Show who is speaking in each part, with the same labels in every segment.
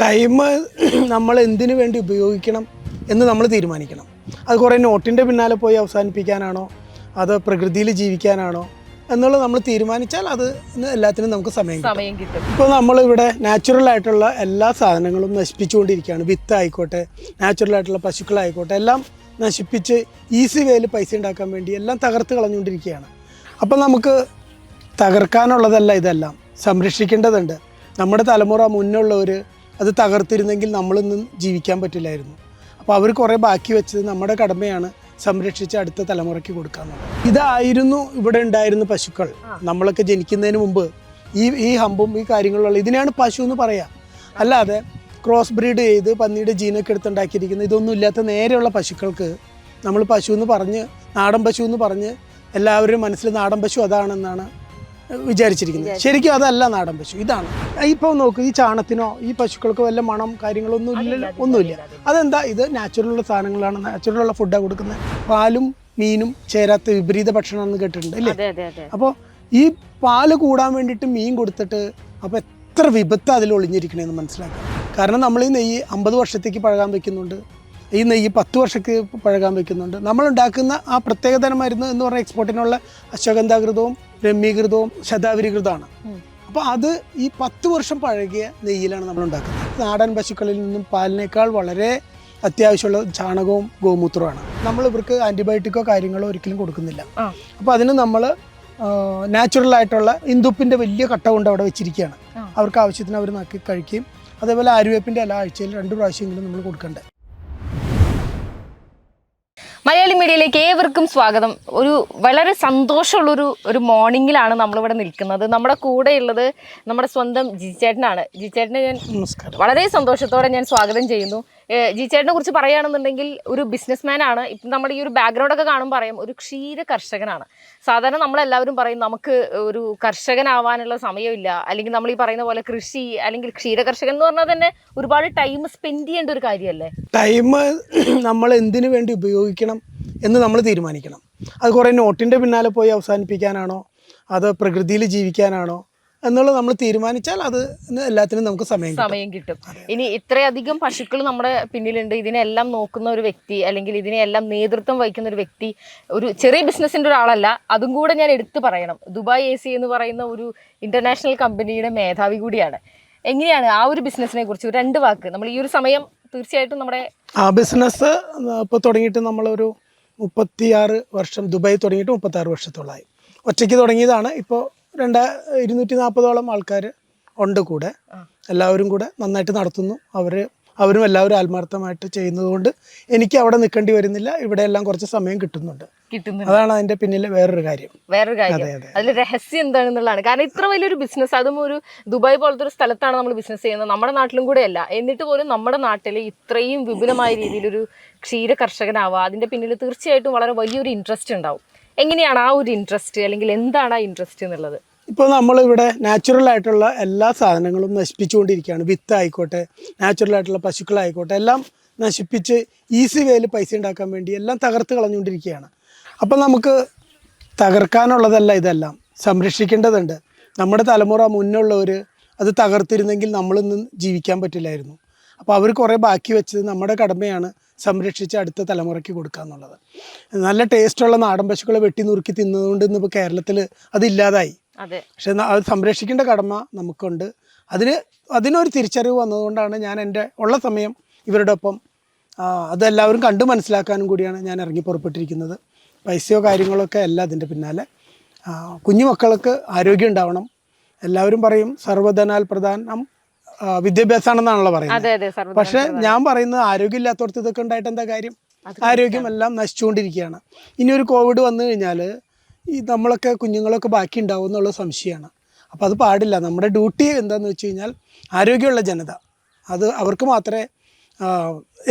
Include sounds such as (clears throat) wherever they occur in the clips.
Speaker 1: Time (clears throat) നമ്മൾ എന്തിനു വേണ്ടി ഉപയോഗിക്കണം എന്ന് നമ്മൾ തീരുമാനിക്കണം. അത് കുറേ നോട്ടിന്റെ പിന്നാലെ പോയി അവസാനിപ്പിക്കാനാണോ? അത് പ്രകൃതിയിൽ ജീവിക്കാനാണോ? എന്നുള്ളത് നമ്മൾ തീരുമാനിച്ചാൽ അത് എല്ലാത്തിനും നമുക്ക് സമയം കിട്ടും.
Speaker 2: സമയം കിട്ടും.
Speaker 1: ഇപ്പോൾ നമ്മളിവിടെ നാച്ചുറൽ ആയിട്ടുള്ള എല്ലാ സാധനങ്ങളും നശിപ്പിച്ചുകൊണ്ടിരിക്കുകയാണ്. വിത്ത് ആയിക്കോട്ടെ നാച്ചുറൽ ആയിട്ടുള്ള പശുക്കളായിക്കോട്ടെ എല്ലാം നശിപ്പിച്ച് ഈസി വേയിൽ പൈസ ഉണ്ടാക്കാൻ വേണ്ടി എല്ലാം തകർത്ത് കളഞ്ഞുകൊണ്ടിരിക്കുകയാണ്. അപ്പം നമുക്ക് തകർക്കാനുള്ളതല്ല ഇതെല്ലാം. സംരക്ഷിക്കേണ്ടതുണ്ട്. നമ്മുടെ തലമുറ മുന്നുള്ളവർ അത് തകർത്തിരുന്നെങ്കിൽ നമ്മളൊന്നും ജീവിക്കാൻ പറ്റില്ലായിരുന്നു. അപ്പോൾ അവർ കുറേ ബാക്കി വെച്ചത് നമ്മുടെ കടമയാണ് സംരക്ഷിച്ച് അടുത്ത തലമുറയ്ക്ക് കൊടുക്കാന്നുള്ളത് ഇതായിരുന്നു ഇവിടെ ഉണ്ടായിരുന്ന പശുക്കൾ. നമ്മളൊക്കെ ജനിക്കുന്നതിന് മുമ്പ് ഈ ഈ ഹമ്പും ഈ കാര്യങ്ങളുള്ള ഇതിനെയാണ് പശു എന്ന് പറയാം. അല്ലാതെ ക്രോസ് ബ്രീഡ് ചെയ്ത് പന്നിയുടെ ജീനൊക്കെ എടുത്തുണ്ടാക്കിയിരിക്കുന്ന ഇതൊന്നും ഇല്ലാത്ത നേരെയുള്ള പശുക്കൾക്ക് നമ്മൾ പശു എന്ന് പറഞ്ഞ് നാടൻ പശു എന്ന് പറഞ്ഞ് എല്ലാവരും മനസ്സിൽ നാടൻ പശു അതാണെന്നാണ് വിചാരിച്ചിരിക്കുന്നത്. ശരിക്കും അതല്ല നാടൻ പശു. ഇതാണ്. ഇപ്പോൾ നോക്ക് ഈ ചാണത്തിനോ ഈ പശുക്കൾക്ക് വല്ല മണം കാര്യങ്ങളൊന്നും ഇല്ല ഒന്നുമില്ല. അതെന്താ? ഇത് നാച്ചുറലുള്ള സാധനങ്ങളാണ് നാച്ചുറലുള്ള ഫുഡാണ് കൊടുക്കുന്നത്. പാലും മീനും ചേരാത്ത വിപരീത ഭക്ഷണമെന്ന് കേട്ടിട്ടുണ്ട് അല്ലേ അപ്പോൾ ഈ പാൽ കൂടാൻ വേണ്ടിയിട്ട് മീൻ കൊടുത്തിട്ട് അപ്പോൾ എത്ര വിപത്ത് അതിൽ ഒളിഞ്ഞിരിക്കണമെന്ന് മനസ്സിലാക്കുക കാരണം നമ്മൾ ഈ നെയ്യ് അമ്പത് വർഷത്തേക്ക് പഴകാൻ വെക്കുന്നുണ്ട്. ഈ നെയ്യ് പത്ത് വർഷത്തേക്ക് പഴകാൻ വെക്കുന്നുണ്ട്. നമ്മൾ ഉണ്ടാക്കുന്ന ആ പ്രത്യേകതരം മരുന്ന് എന്ന് പറഞ്ഞാൽ എക്സ്പോർട്ടിനുള്ള അശ്വഗന്ധാകൃതവും രമ്യീകൃതവും ശതാവരീകൃതമാണ്
Speaker 2: അപ്പൊ
Speaker 1: അപ്പോൾ അത് ഈ പത്ത് വർഷം പഴകിയ നെയ്യിലാണ് നമ്മൾ ഉണ്ടാക്കുന്നത് നാടൻ പശുക്കളിൽ നിന്നും പാലിനേക്കാൾ വളരെ അത്യാവശ്യമുള്ള ചാണകവും ഗോമൂത്രമാണ് നമ്മൾ ഇവർക്ക് ആന്റിബയോട്ടിക്കോ കാര്യങ്ങളോ ഒരിക്കലും കൊടുക്കുന്നില്ല.
Speaker 2: അപ്പൊ
Speaker 1: അപ്പോൾ അതിന് നമ്മൾ നാച്ചുറൽ ആയിട്ടുള്ള ഇന്ദുപ്പിന്റെ വലിയ കട്ട കൊണ്ട് അവിടെ വെച്ചിരിക്കുകയാണ്. അവർക്ക് ആവശ്യത്തിന് അവർ നക്കി കഴിക്കുകയും അതേപോലെ ആര്യവേപ്പിന്റെ എല്ലാ ആഴ്ചയിൽ രണ്ട് പ്രാവശ്യമെങ്കിലും നമ്മൾ കൊടുക്കണ്ടേ.
Speaker 2: മലയാളി മീഡിയയിലേക്ക് ഏവർക്കും സ്വാഗതം. ഒരു വളരെ സന്തോഷമുള്ളൊരു ഒരു മോർണിംഗിലാണ് നമ്മളിവിടെ നിൽക്കുന്നത്. നമ്മുടെ കൂടെയുള്ളത് നമ്മുടെ സ്വന്തം ജിജേട്ടനാണ് ജിജേട്ടനെ ഞാൻ വളരെ സന്തോഷത്തോടെ ഞാൻ സ്വാഗതം ചെയ്യുന്നു. ഏഹ് ജിചേട്ടനെ കുറിച്ച് പറയുകയാണെന്നുണ്ടെങ്കിൽ ഒരു ബിസിനസ്മാൻ ആണ്. ഇപ്പം നമ്മുടെ ഈ ഒരു ബാക്ക്ഗ്രൗണ്ട് ഒക്കെ കാണുമ്പോൾ പറയും ഒരു ക്ഷീര കർഷകനാണ്. സാധാരണ നമ്മളെല്ലാവരും പറയും നമുക്ക് ഒരു കർഷകനാവാനുള്ള സമയമില്ല. അല്ലെങ്കിൽ നമ്മൾ ഈ പറയുന്ന പോലെ കൃഷി അല്ലെങ്കിൽ ക്ഷീര കർഷകൻ എന്ന് പറഞ്ഞാൽ തന്നെ ഒരുപാട് ടൈം സ്പെൻഡ് ചെയ്യേണ്ട ഒരു കാര്യമല്ലേ?
Speaker 1: ടൈം (clears throat) നമ്മൾ എന്തിനു വേണ്ടി ഉപയോഗിക്കണം എന്ന് നമ്മൾ തീരുമാനിക്കണം. അത് കുറേ നോട്ടിന്റെ പിന്നാലെ പോയി അവസാനിപ്പിക്കാനാണോ? അത് പ്രകൃതിയിൽ ജീവിക്കാനാണോ? എന്നുള്ളത് നമ്മൾ തീരുമാനിച്ചാൽ അത് എല്ലാത്തിനും നമുക്ക് സമയം കിട്ടും.
Speaker 2: സമയം കിട്ടും. ഇനി ഇത്രയധികം പശുക്കൾ നമ്മുടെ പിന്നിലുണ്ട്. ഇതിനെല്ലാം നോക്കുന്ന ഒരു വ്യക്തി അല്ലെങ്കിൽ ഇതിനെല്ലാം നേതൃത്വം വഹിക്കുന്ന ഒരു വ്യക്തി ഒരു ചെറിയ ബിസിനസിന്റെ ഒരാളല്ല. അതും കൂടെ ഞാൻ എടുത്തു പറയണം. ദുബായ് എ സി എന്ന് പറയുന്ന ഒരു ഇന്റർനാഷണൽ കമ്പനിയുടെ മേധാവി കൂടിയാണ്. എങ്ങനെയാണ് ആ ഒരു ബിസിനസിനെ കുറിച്ച് രണ്ട് വാക്ക്? നമ്മൾ ഈ ഒരു സമയം തീർച്ചയായിട്ടും നമ്മുടെ
Speaker 1: ആ ബിസിനസ് ഇപ്പോൾ തുടങ്ങിയിട്ട് നമ്മളൊരു മുപ്പത്തിയാറ് വർഷം ദുബായ് തുടങ്ങിയിട്ട് മുപ്പത്തി ആറ് വർഷത്തോളമായി ഒറ്റയ്ക്ക് തുടങ്ങിയതാണ്. ഇപ്പോൾ രണ്ട് ഇരുന്നൂറ്റി നാൽപ്പതോളം ആൾക്കാർ ഉണ്ട് കൂടെ. എല്ലാവരും കൂടെ നന്നായിട്ട് നടത്തുന്നു. അവർ അവരും എല്ലാവരും ആത്മാർത്ഥമായിട്ട് ചെയ്യുന്നതുകൊണ്ട് എനിക്ക് അവിടെ നിൽക്കേണ്ടി വരുന്നില്ല. ഇവിടെ എല്ലാം കുറച്ച് സമയം കിട്ടുന്നുണ്ട്. അതാണ് അതിന്റെ പിന്നിലെ വേറൊരു കാര്യം.
Speaker 2: വേറൊരു കാര്യം. അതിൽ രഹസ്യം എന്താണെന്നുള്ളതാണ്. കാരണം ഇത്ര വലിയൊരു ബിസിനസ് അതും ഒരു ദുബായ് പോലത്തെ ഒരു സ്ഥലത്താണ് നമ്മൾ ബിസിനസ് ചെയ്യുന്നത്. നമ്മുടെ നാട്ടിലും കൂടെ അല്ല. എന്നിട്ട് പോലും നമ്മുടെ നാട്ടിൽ ഇത്രയും വിപുലമായ രീതിയിലൊരു ക്ഷീര കർഷകനാവുക അതിന്റെ പിന്നിൽ തീർച്ചയായിട്ടും വളരെ വലിയൊരു ഇൻട്രസ്റ്റ് ഉണ്ടാവും. എങ്ങനെയാണ് ആ ഒരു ഇൻട്രസ്റ്റ് അല്ലെങ്കിൽ എന്താണ് ആ ഇൻട്രസ്റ്റ് എന്നുള്ളത്?
Speaker 1: ഇപ്പോൾ നമ്മളിവിടെ നാച്ചുറൽ ആയിട്ടുള്ള എല്ലാ സാധനങ്ങളും നശിപ്പിച്ചുകൊണ്ടിരിക്കുകയാണ്. വിത്ത് ആയിക്കോട്ടെ നാച്ചുറൽ ആയിട്ടുള്ള പശുക്കളായിക്കോട്ടെ എല്ലാം നശിപ്പിച്ച് ഈസി വേയിൽ പൈസ ഉണ്ടാക്കാൻ വേണ്ടി എല്ലാം തകർത്ത് കളഞ്ഞുകൊണ്ടിരിക്കുകയാണ്. അപ്പം നമുക്ക് തകർക്കാനുള്ളതല്ല ഇതെല്ലാം. സംരക്ഷിക്കേണ്ടതുണ്ട്. നമ്മുടെ തലമുറ മുന്നുള്ളവർ അത് തകർത്തിരുന്നെങ്കിൽ നമ്മളൊന്നും ജീവിക്കാൻ പറ്റില്ലായിരുന്നു. അപ്പോൾ അവർ കുറേ ബാക്കി വെച്ചത് നമ്മുടെ കടമയാണ്. സംരക്ഷിച്ച് അടുത്ത തലമുറയ്ക്ക് കൊടുക്കുക എന്നുള്ളത്. നല്ല ടേസ്റ്റുള്ള നാടൻ പശുക്കളെ വെട്ടി നുറുക്കി തിന്നതുകൊണ്ട് ഇന്നിപ്പോൾ കേരളത്തിൽ അതില്ലാതായി
Speaker 2: അതെ.
Speaker 1: പക്ഷെ അത് സംരക്ഷിക്കേണ്ട കടമ നമുക്കുണ്ട്. അതിന് അതിനൊരു തിരിച്ചറിവ് വന്നതുകൊണ്ടാണ് ഞാൻ എന്റെ ഉള്ള സമയം ഇവരുടെ ഒപ്പം അതെല്ലാവരും കണ്ടു മനസ്സിലാക്കാനും കൂടിയാണ് ഞാൻ ഇറങ്ങി പുറപ്പെട്ടിരിക്കുന്നത്. പൈസയോ കാര്യങ്ങളൊക്കെ അല്ല അതിന്റെ പിന്നാലെ. കുഞ്ഞു മക്കൾക്ക് ആരോഗ്യം ഉണ്ടാവണം. എല്ലാവരും പറയും സർവധനാൽ പ്രധാനം വിദ്യാഭ്യാസമാണെന്നാണല്ലോ പറയുന്നത്. പക്ഷെ ഞാൻ പറയുന്നത് ആരോഗ്യമില്ലാത്തവർക്ക് ഇതൊക്കെ ഉണ്ടായിട്ട് എന്താ കാര്യം? ആരോഗ്യം എല്ലാം നശിച്ചുകൊണ്ടിരിക്കുകയാണ്. ഇനി ഒരു കോവിഡ് വന്നു കഴിഞ്ഞാൽ ഈ നമ്മളൊക്കെ കുഞ്ഞുങ്ങളൊക്കെ ബാക്കി ഉണ്ടാവും എന്നുള്ള സംശയമാണ്. അപ്പോൾ അത് പാടില്ല. നമ്മുടെ ഡ്യൂട്ടി എന്താണെന്ന് വെച്ച് കഴിഞ്ഞാൽ ആരോഗ്യമുള്ള ജനത. അത് അവർക്ക് മാത്രമേ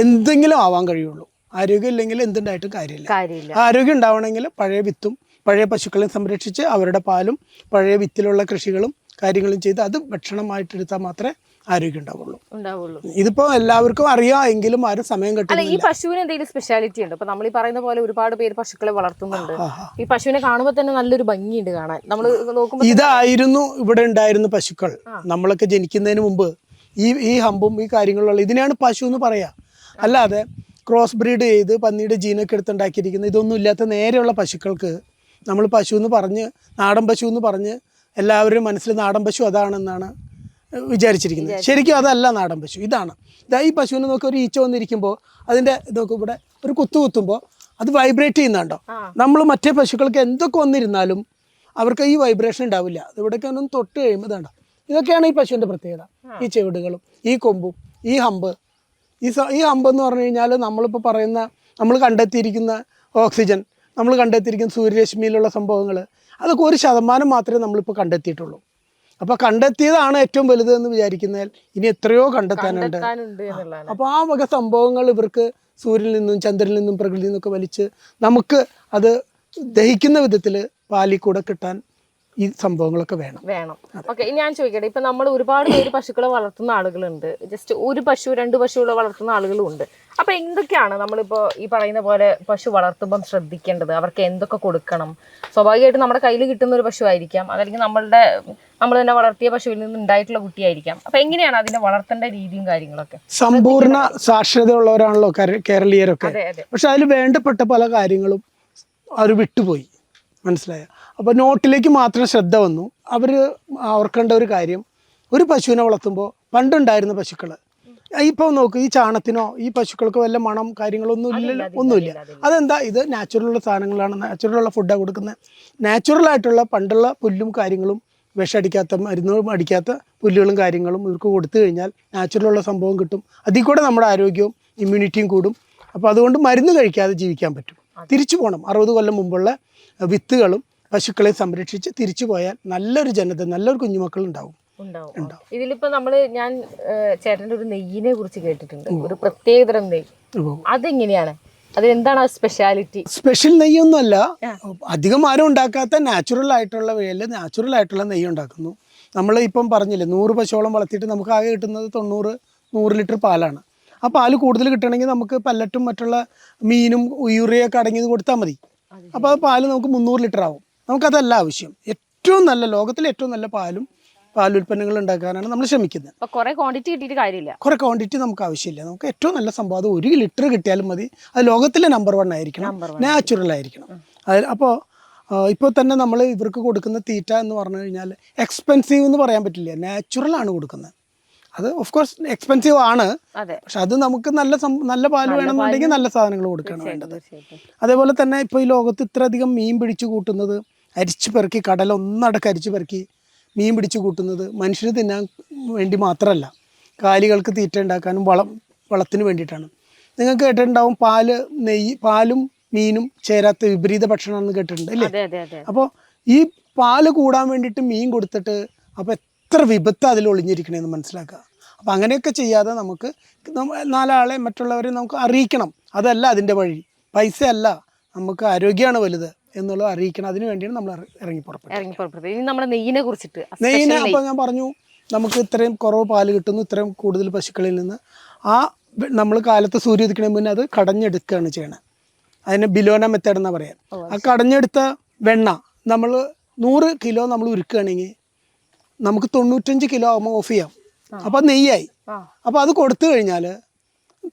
Speaker 1: എന്തെങ്കിലും ആവാൻ കഴിയുള്ളൂ. ആരോഗ്യം ഇല്ലെങ്കിൽ എന്തുണ്ടായിട്ടും കാര്യമില്ല.
Speaker 2: കാര്യമില്ല.
Speaker 1: ആരോഗ്യം ഉണ്ടാവണമെങ്കിൽ പഴയ വിത്തും പഴയ പശുക്കളെ സംരക്ഷിച്ച് അവരുടെ പാലും പഴയ വിത്തിലുള്ള കൃഷികളും കാര്യങ്ങളും ചെയ്ത് അത് ഭക്ഷണമായിട്ടെടുത്താൽ മാത്രമേ ആരോഗ്യം ഉണ്ടാവുള്ളൂ. ഇതിപ്പോ എല്ലാവർക്കും അറിയാം എങ്കിലും ആരും സമയം
Speaker 2: അല്ല ഈ പശുവിന് എന്തെങ്കിലും സ്പെഷ്യാലിറ്റി ഉണ്ട്? ഇപ്പൊ നമ്മൾ ഈ പറയുന്ന പോലെ ഒരുപാട് പേര് പശുക്കളെ വളർത്തുന്നുണ്ട്. ഈ പശുവിനെ കാണുമ്പോൾ തന്നെ നല്ലൊരു ഭംഗിയുണ്ട് കാണാൻ. നമ്മൾ നോക്കുമ്പോൾ
Speaker 1: ഇതായിരുന്നു ഇവിടെ ഉണ്ടായിരുന്ന പശുക്കൾ. നമ്മളൊക്കെ ജനിക്കുന്നതിന് മുമ്പ് ഈ ഈ ഹമ്പും ഈ കാര്യങ്ങളുള്ള ഇതിനെയാണ് പശു എന്ന് പറയാ. അല്ലാതെ ക്രോസ് ബ്രീഡ് ചെയ്ത് പന്നിയുടെ ജീനൊക്കെ എടുത്തുണ്ടാക്കിയിരിക്കുന്ന ഇതൊന്നും ഇല്ലാത്ത നേരെയുള്ള പശുക്കൾക്ക് നമ്മൾ പശു എന്ന് പറഞ്ഞ് നാടൻ പശു എന്ന് പറഞ്ഞ് എല്ലാവരും മനസ്സിൽ നാടൻ പശു അതാണെന്നാണ് വിചാരിച്ചിരിക്കുന്നത്. ശരിക്കും അതല്ല നാടൻ പശു. ഇതാണ്. ഇതാ ഈ പശുവിനെ നോക്കി ഒരു ഈച്ച വന്നിരിക്കുമ്പോൾ അതിന്റെ ഇതൊക്കെ ഇവിടെ ഒരു കുത്തു കുത്തുമ്പോൾ അത് വൈബ്രേറ്റ് ചെയ്യുന്നുണ്ടോ? നമ്മൾ മറ്റേ പശുക്കൾക്ക് എന്തൊക്കെ വന്നിരുന്നാലും അവർക്ക് ഈ വൈബ്രേഷൻ ഉണ്ടാവില്ല. ഇവിടെയൊക്കെ ഒന്നും തൊട്ട് കഴിയുമ്പോൾ ഇതാണ് ഇതൊക്കെയാണ് ഈ പശുവിന്റെ പ്രത്യേകത. ഈ ചെവിടുകളും ഈ കൊമ്പും ഈ ഹമ്പ്. ഈ ഈ ഹമ്പ് എന്ന് പറഞ്ഞു കഴിഞ്ഞാൽ നമ്മളിപ്പോൾ പറയുന്ന നമ്മൾ കണ്ടെത്തിയിരിക്കുന്ന ഓക്സിജൻ നമ്മൾ കണ്ടെത്തിയിരിക്കുന്ന സൂര്യരശ്മിയിലുള്ള സംഭവങ്ങൾ അതൊക്കെ ഒരു ശതമാനം മാത്രമേ നമ്മളിപ്പോൾ കണ്ടെത്തിയിട്ടുള്ളൂ. അപ്പോൾ കണ്ടെത്തിയതാണ് ഏറ്റവും വലുത് എന്ന് വിചാരിക്കുന്നതിൽ ഇനി എത്രയോ കണ്ടെത്താനുണ്ട്. അപ്പൊ ആ വക സംഭവങ്ങൾ ഇവർക്ക് സൂര്യനിൽ നിന്നും ചന്ദ്രനിൽ നിന്നും പ്രകൃതിയിൽ നിന്നൊക്കെ വലിച്ച് നമുക്ക് അത് ദഹിക്കുന്ന വിധത്തിൽ പാലിൽ കൂടെ കിട്ടാൻ ഈ സംഭവങ്ങളൊക്കെ വേണം.
Speaker 2: വേണം. ഓക്കെ ഞാൻ ചോദിക്കട്ടെ ഇപ്പൊ നമ്മൾ ഒരുപാട് പേര് പശുക്കളെ വളർത്തുന്ന ആളുകളുണ്ട്. ജസ്റ്റ് ഒരു പശു രണ്ട് പശുക്കളെ വളർത്തുന്ന ആളുകളും ഉണ്ട്. അപ്പൊ എന്തൊക്കെയാണ് നമ്മളിപ്പോ ഈ പറയുന്ന പോലെ പശു വളർത്തുമ്പം ശ്രദ്ധിക്കേണ്ടത്? അവർക്ക് എന്തൊക്കെ കൊടുക്കണം? സ്വാഭാവികമായിട്ടും നമ്മുടെ കയ്യിൽ കിട്ടുന്ന ഒരു പശു ആയിരിക്കാം അതല്ലെങ്കിൽ നമ്മളുടെ നമ്മൾ തന്നെ വളർത്തിയ പശുവിൽ നിന്ന് ഉണ്ടായിട്ടുള്ള കുട്ടിയായിരിക്കാം. അപ്പൊ എങ്ങനെയാണ് അതിനെ വളർത്തേണ്ട രീതിയും കാര്യങ്ങളൊക്കെ?
Speaker 1: സമ്പൂർണ സാക്ഷരതയുള്ളവരാണല്ലോ ഉള്ളവരാണല്ലോ കേരളീയരൊക്കെ. പക്ഷെ അതിൽ വേണ്ടപ്പെട്ട പല കാര്യങ്ങളും അവർ വിട്ടുപോയി. മനസ്സിലായ? അപ്പോൾ നോട്ടിലേക്ക് മാത്രം ശ്രദ്ധ വന്നു. അവർ ഓർക്കേണ്ട ഒരു കാര്യം. ഒരു പശുവിനെ വളർത്തുമ്പോൾ പണ്ടുണ്ടായിരുന്ന പശുക്കൾ ഇപ്പോൾ നോക്ക് ഈ ചാണത്തിനോ ഈ പശുക്കൾക്ക് വല്ല മണം കാര്യങ്ങളൊന്നും ഇല്ലല്ലോ ഒന്നുമില്ല. അതെന്താ? ഇത് നാച്ചുറലുള്ള സാധനങ്ങളാണ്. നാച്ചുറലുള്ള ഫുഡാണ് കൊടുക്കുന്നത് നാച്ചുറൽ ആയിട്ടുള്ള പണ്ടുള്ള പുല്ലും കാര്യങ്ങളും വിഷമടിക്കാത്ത മരുന്നും അടിക്കാത്ത പുല്ലുകളും കാര്യങ്ങളും ഇവർക്ക് കൊടുത്തു കഴിഞ്ഞാൽ നാച്ചുറലുള്ള സംഭവം കിട്ടും. അതിൽ കൂടെ നമ്മുടെ ആരോഗ്യവും ഇമ്മ്യൂണിറ്റിയും കൂടും. അപ്പോൾ അതുകൊണ്ട് മരുന്ന് കഴിക്കാതെ ജീവിക്കാൻ പറ്റും. തിരിച്ചു പോകണം അറുപത് കൊല്ലം മുമ്പുള്ള വിത്തുകളും പശുക്കളെ സംരക്ഷിച്ച് തിരിച്ചു പോയാൽ നല്ലൊരു ജനത നല്ലൊരു കുഞ്ഞുമക്കൾ ഉണ്ടാവും.
Speaker 2: ഉണ്ടാവും. ഇതിലിപ്പോ നമ്മൾ ഞാൻ ചേട്ടന്റെ ഒരു നെയ്യിനെ കുറിച്ച് കേട്ടിട്ടുണ്ട്. ഒരു പ്രത്യേകതരം നെയ്യ്. അതെങ്ങനെയാണ്? അതെന്താണ് സ്പെഷ്യാലിറ്റി
Speaker 1: സ്പെഷ്യൽ നെയ്യൊന്നുമല്ല. അധികം ആരും ഉണ്ടാക്കാത്ത നാച്ചുറൽ ആയിട്ടുള്ള വേൽ നാച്ചുറൽ ആയിട്ടുള്ള നെയ്യ് ഉണ്ടാക്കുന്നു. നമ്മൾ ഇപ്പം പറഞ്ഞില്ലേ നൂറ് പശുവോളം വളർത്തിയിട്ട് നമുക്ക് ആകെ കിട്ടുന്നത് തൊണ്ണൂറ് നൂറ് ലിറ്റർ പാലാണ്. ആ പാൽ കൂടുതൽ കിട്ടണമെങ്കിൽ നമുക്ക് പല്ലറ്റും മറ്റുള്ള മീനും യൂറിയൊക്കെ അടങ്ങിയത് കൊടുത്താൽ മതി. അപ്പോൾ ആ പാൽ നമുക്ക് മുന്നൂറ് ലിറ്റർ ആവും നമുക്കതല്ല ആവശ്യം. ഏറ്റവും നല്ല ലോകത്തിലെ ഏറ്റവും നല്ല പാലും പാലുൽപ്പന്നങ്ങൾ ഉണ്ടാക്കാനാണ് നമ്മൾ ശ്രമിക്കുന്നത്.
Speaker 2: കുറെ ക്വാണ്ടിറ്റി കിട്ടിയിട്ട് കാര്യമില്ല.
Speaker 1: കുറേ ക്വാണ്ടിറ്റി നമുക്ക് ആവശ്യമില്ല. നമുക്ക് ഏറ്റവും നല്ല സംഭവം അത് ഒരു ലിറ്റർ കിട്ടിയാലും മതി. അത് ലോകത്തിലെ നമ്പർ വൺ ആയിരിക്കണം. നാച്ചുറൽ ആയിരിക്കണം. അത് അപ്പോൾ ഇപ്പോൾ തന്നെ നമ്മൾ ഇവർക്ക് കൊടുക്കുന്ന തീറ്റ എന്ന് പറഞ്ഞു കഴിഞ്ഞാൽ എക്സ്പെൻസീവ് എന്ന് പറയാൻ പറ്റില്ല. നാച്ചുറൽ ആണ് കൊടുക്കുന്നത്. അത് ഓഫ് കോഴ്സ് എക്സ്പെൻസീവ് ആണ്. പക്ഷെ അത് നമുക്ക് നല്ല നല്ല പാൽ വേണമെന്നുണ്ടെങ്കിൽ നല്ല സാധനങ്ങൾ കൊടുക്കുകയാണ് വേണ്ടത്. അതേപോലെ തന്നെ ഇപ്പോൾ ഈ ലോകത്ത് ഇത്രയധികം മീൻ പിടിച്ചു കൂട്ടുന്നത് അരിച്ചു പെറുക്കി കടലൊന്നടക്കം അരിച്ചു പെറുക്കി മീൻ പിടിച്ചു കൂട്ടുന്നത് മനുഷ്യന് തിന്നാൻ വേണ്ടി മാത്രമല്ല. കാലികൾക്ക് തീറ്റ ഉണ്ടാക്കാനും വളം വളത്തിന് വേണ്ടിയിട്ടാണ്. നിങ്ങൾക്ക് കേട്ടിട്ടുണ്ടാവും പാൽ നെയ്യ് പാലും മീനും ചേരാത്ത വിപരീത ഭക്ഷണമാണെന്ന് കേട്ടിട്ടുണ്ട് അല്ലേ? അപ്പോൾ ഈ പാൽ കൂടാൻ വേണ്ടിയിട്ട് മീൻ കൊടുത്തിട്ട് അപ്പോൾ എത്ര വിപത്ത് അതിൽ ഒളിഞ്ഞിരിക്കണമെന്ന് മനസ്സിലാക്കുക. അപ്പം അങ്ങനെയൊക്കെ ചെയ്യാതെ നമുക്ക് നാലാളെ മറ്റുള്ളവരെ നമുക്ക് അറിയിക്കണം. അതല്ല അതിന്റെ വഴി. പൈസയല്ല. നമുക്ക് ആരോഗ്യമാണ് വലുത്. എന്നുള്ളത് അറിയിക്കണം. അതിന് വേണ്ടിയാണ് നമ്മൾ ഇറങ്ങി പുറപ്പെട്ടത്.
Speaker 2: ഇറങ്ങി പുറപ്പെട്ടത്. ഇനി നമ്മുടെ നെയ്യിനെ കുറിച്ചിട്ട്
Speaker 1: അപ്പോൾ ഞാൻ പറഞ്ഞു നമുക്ക് ഇത്രയും കുറവ് പാൽ കിട്ടുന്നു ഇത്രയും കൂടുതൽ പശുക്കളിൽ നിന്ന്. ആ നമ്മൾ കാലത്ത് സൂര്യ ഉദിക്കണ മുന്നേ അത് കടഞ്ഞെടുക്കുകയാണ് ചെയ്യണത് അതിന് ബിലോന മെത്തേഡ് എന്നാ പറയാം. ആ കടഞ്ഞെടുത്ത വെണ്ണ നമ്മൾ നൂറ് കിലോ നമ്മൾ ഉരുക്കുകയാണെങ്കിൽ നമുക്ക് തൊണ്ണൂറ്റഞ്ച് കിലോ ആകുമ്പോൾ ഓഫ് ചെയ്യാം. അപ്പോൾ നെയ്യായി.
Speaker 2: അപ്പൊ
Speaker 1: അപ്പോൾ അത് കൊടുത്തു കഴിഞ്ഞാൽ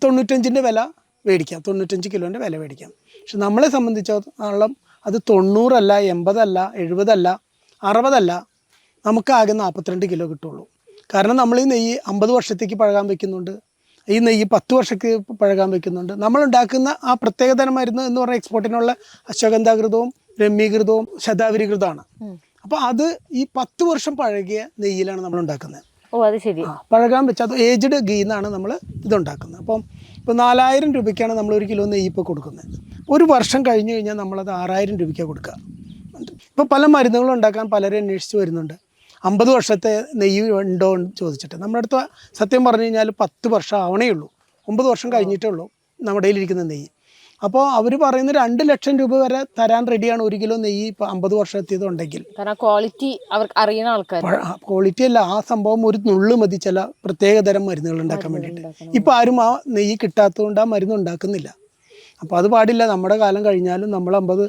Speaker 1: തൊണ്ണൂറ്റഞ്ചിന്റെ വില മേടിക്കാം. തൊണ്ണൂറ്റഞ്ച് കിലോന്റെ വില മേടിക്കാം. പക്ഷെ നമ്മളെ സംബന്ധിച്ചിടത്തോളം അത് തൊണ്ണൂറല്ല എൺപതല്ല എഴുപതല്ല അറുപതല്ല നമുക്കാകെ നാൽപ്പത്തിരണ്ട് കിലോ കിട്ടുള്ളൂ. കാരണം നമ്മൾ ഈ നെയ്യ് അമ്പത് വർഷത്തേക്ക് പഴകാൻ വെക്കുന്നുണ്ട്. ഈ നെയ്യ് പത്ത് വർഷത്തേക്ക് പഴകാൻ വെക്കുന്നുണ്ട്. നമ്മൾ ഉണ്ടാക്കുന്ന ആ പ്രത്യേകതരം മരുന്ന് എന്ന് പറഞ്ഞാൽ എക്സ്പോർട്ടിനുള്ള അശ്വഗന്ധാകൃതവും രമ്യീകൃതവും ശതാവരീകൃതമാണ്. അപ്പോൾ അത് ഈ പത്ത് വർഷം പഴകിയ നെയ്യിലാണ് നമ്മൾ ഉണ്ടാക്കുന്നത്.
Speaker 2: ഓ അത് ശരി.
Speaker 1: പഴകാൻ വെച്ചാൽ അത് ഏജ്ഡ് ഗീ എന്നാണ് നമ്മൾ ഇതുണ്ടാക്കുന്നത്. അപ്പം ഇപ്പോൾ നാലായിരം രൂപയ്ക്കാണ് നമ്മൾ ഒരു കിലോ നെയ്യ് കൊടുക്കുന്നത്. ഒരു വർഷം കഴിഞ്ഞ് കഴിഞ്ഞാൽ നമ്മളത് ആറായിരം രൂപയ്ക്കാണ് കൊടുക്കുക ഇപ്പോൾ പല മരുന്നുകളും ഉണ്ടാക്കാൻ പലരും അന്വേഷിച്ച് വരുന്നുണ്ട്. അമ്പത് വർഷത്തെ നെയ്യ് ഉണ്ടോ എന്ന് ചോദിച്ചിട്ട്. നമ്മുടെ അടുത്ത് സത്യം പറഞ്ഞു കഴിഞ്ഞാൽ പത്ത് വർഷം ആവണേ ഉള്ളൂ. ഒമ്പത് വർഷം കഴിഞ്ഞിട്ടേ ഉള്ളൂ നമ്മുടെ ഇരിക്കുന്ന നെയ്യ്. അപ്പോൾ അവർ പറയുന്ന രണ്ട് ലക്ഷം രൂപ വരെ തരാൻ റെഡിയാണ് ഒരു കിലോ നെയ്യ് ഇപ്പൊ അമ്പത് വർഷത്തേതുണ്ടെങ്കിൽ
Speaker 2: ഉണ്ടെങ്കിൽ ക്വാളിറ്റി അവർക്ക് അറിയുന്ന ആൾക്കാർ
Speaker 1: ക്വാളിറ്റി അല്ല ആ സംഭവം ഒരു നുള്ളു മതി ചില പ്രത്യേകതരം മരുന്നുകൾ ഉണ്ടാക്കാൻ വേണ്ടിയിട്ട്. ഇപ്പം ആരും ആ നെയ്യ് കിട്ടാത്തതുകൊണ്ട് ആ മരുന്ന് ഉണ്ടാക്കുന്നില്ല. അപ്പോൾ അത് പാടില്ല നമ്മുടെ കാലം കഴിഞ്ഞാലും നമ്മൾ അമ്പത്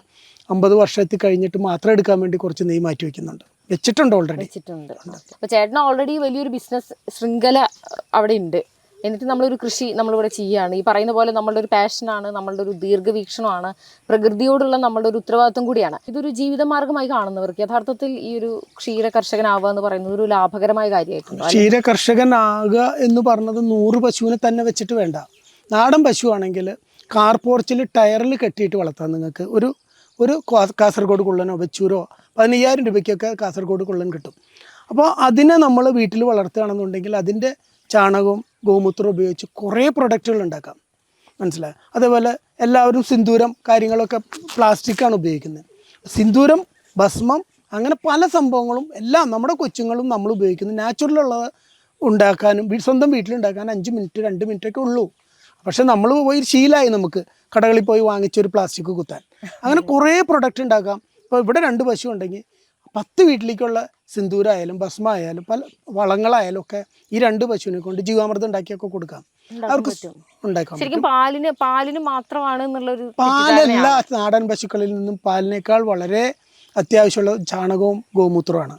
Speaker 1: അമ്പത് വർഷത്തിൽ കഴിഞ്ഞിട്ട് മാത്രം എടുക്കാൻ വേണ്ടി കുറച്ച് നെയ്യ് മാറ്റി വയ്ക്കുന്നുണ്ട് വെച്ചിട്ടുണ്ട് ഓൾറെഡി
Speaker 2: വെച്ചിട്ടുണ്ട്. ചേട്ടന് ഓൾറെഡി വലിയൊരു ബിസിനസ് ശൃംഖല അവിടെ ഉണ്ട്. എന്നിട്ട് നമ്മളൊരു കൃഷി നമ്മളിവിടെ ചെയ്യുകയാണ് ഈ പറയുന്ന പോലെ നമ്മളുടെ ഒരു പാഷനാണ് നമ്മളുടെ ഒരു ദീർഘവീക്ഷണമാണ് പ്രകൃതിയോടുള്ള നമ്മളുടെ ഒരു ഉത്തരവാദിത്വം കൂടിയാണ്. ഇതൊരു ജീവിതമാർഗമായി കാണുന്നവർക്ക് യഥാർത്ഥത്തിൽ ഈ ഒരു ക്ഷീര കർഷകനാവുക എന്ന് പറയുന്നത് ഒരു ലാഭകരമായ കാര്യമായിട്ടുണ്ട്.
Speaker 1: ക്ഷീര കർഷകനാകുക എന്ന് പറഞ്ഞത് നൂറ് പശുവിനെ തന്നെ വെച്ചിട്ട് വേണ്ട. നാടൻ പശുവാണെങ്കിൽ കാർ പോർച്ചിൽ ടയറിൽ കെട്ടിയിട്ട് വളർത്താം നിങ്ങൾക്ക്. ഒരു ഒരു കാസർഗോഡ് കുള്ളനോ വെച്ചൂരോ പതിനയ്യായിരം രൂപയ്ക്കൊക്കെ കാസർഗോഡ് കുള്ളൻ കിട്ടും. അപ്പോൾ അതിനെ നമ്മൾ വീട്ടിൽ വളർത്തുകയാണെന്നുണ്ടെങ്കിൽ അതിന്റെ ചാണകവും ഗോമൂത്രം ഉപയോഗിച്ച് കുറേ പ്രൊഡക്റ്റുകൾ ഉണ്ടാക്കാം. മനസ്സിലായി? അതേപോലെ എല്ലാവരും സിന്ദൂരം കാര്യങ്ങളൊക്കെ പ്ലാസ്റ്റിക്കാണ് ഉപയോഗിക്കുന്നത്. സിന്ദൂരം ഭസ്മം അങ്ങനെ പല സംഭവങ്ങളും എല്ലാം നമ്മുടെ കൊച്ചുങ്ങളും നമ്മൾ ഉപയോഗിക്കുന്നത് നാച്ചുറലുള്ളത് ഉണ്ടാക്കാനും സ്വന്തം വീട്ടിലുണ്ടാക്കാൻ അഞ്ച് മിനിറ്റ് രണ്ട് മിനിറ്റൊക്കെ ഉള്ളൂ. പക്ഷെ നമ്മൾ പോയി ശീലമായി നമുക്ക് കടകളിൽ പോയി വാങ്ങിച്ചൊരു പ്ലാസ്റ്റിക് കുത്താൻ. അങ്ങനെ കുറേ പ്രൊഡക്റ്റ് ഉണ്ടാക്കാം. ഇപ്പോൾ ഇവിടെ രണ്ട് പശു ഉണ്ടെങ്കിൽ പത്ത് വീട്ടിലേക്കുള്ള സിന്ദൂരായാലും ഭസ്മായാലും പല വളങ്ങളായാലും ഒക്കെ ഈ രണ്ട് പശുവിനെ കൊണ്ട് ജീവാമൃതം ഉണ്ടാക്കിയൊക്കെ കൊടുക്കാം. അവർക്ക്. ഉണ്ടാക്കാം
Speaker 2: ശരിക്കും പാലിന് പാലിന് മാത്രമാണ് എന്നുള്ളൊരു
Speaker 1: പാലല്ല നാടൻ പശുക്കളിൽ നിന്നും പാലിനേക്കാൾ വളരെ അത്യാവശ്യമുള്ള ചാണകവും ഗോമൂത്രമാണ്